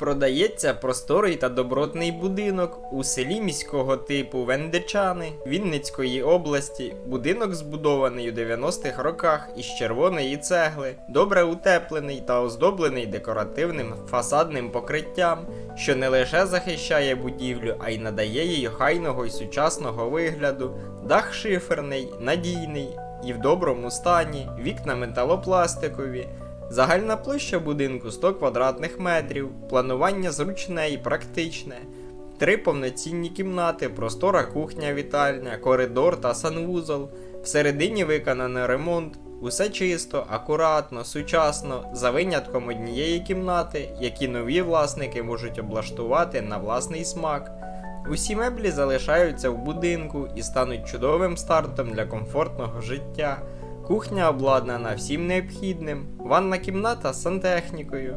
Продається просторий та добротний будинок у селі міського типу Вендичани Вінницької області. Будинок збудований у 90-х роках із червоної цегли, добре утеплений та оздоблений декоративним фасадним покриттям, що не лише захищає будівлю, а й надає їй охайного й сучасного вигляду. Дах шиферний, надійний і в доброму стані, вікна металопластикові. Загальна площа будинку 100 квадратних метрів, планування зручне і практичне. Три повноцінні кімнати, простора кухня, вітальня, коридор та санвузол. Всередині виконано ремонт. Усе чисто, акуратно, сучасно, за винятком однієї кімнати, які нові власники можуть облаштувати на власний смак. Усі меблі залишаються в будинку і стануть чудовим стартом для комфортного життя. Кухня обладнана всім необхідним, ванна кімната з сантехнікою.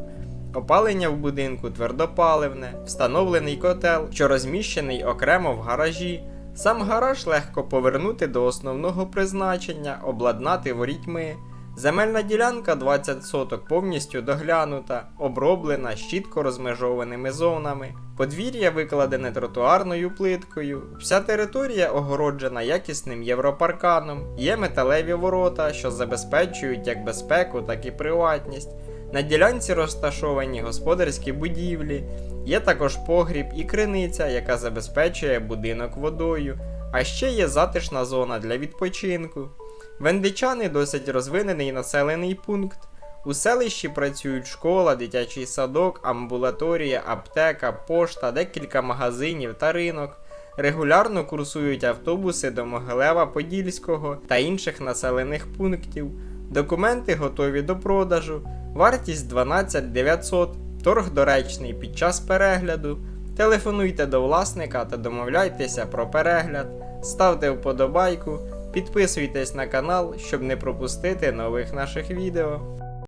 Опалення в будинку твердопаливне, встановлений котел, що розміщений окремо в гаражі. Сам гараж легко повернути до основного призначення, обладнати ворітьми. Земельна ділянка 20 соток повністю доглянута, оброблена з чітко розмежованими зонами. Подвір'я викладене тротуарною плиткою. Вся територія огороджена якісним європарканом. Є металеві ворота, що забезпечують як безпеку, так і приватність. На ділянці розташовані господарські будівлі. Є також погріб і криниця, яка забезпечує будинок водою. А ще є затишна зона для відпочинку. Вендичани досить розвинений населений пункт. У селищі працюють школа, дитячий садок, амбулаторія, аптека, пошта, декілька магазинів та ринок. Регулярно курсують автобуси до Могилева Подільського та інших населених пунктів. Документи готові до продажу. Вартість 12 900. Торг доречний під час перегляду. Телефонуйте до власника та домовляйтеся про перегляд. Ставте вподобайку, підписуйтесь на канал, щоб не пропустити нових наших відео.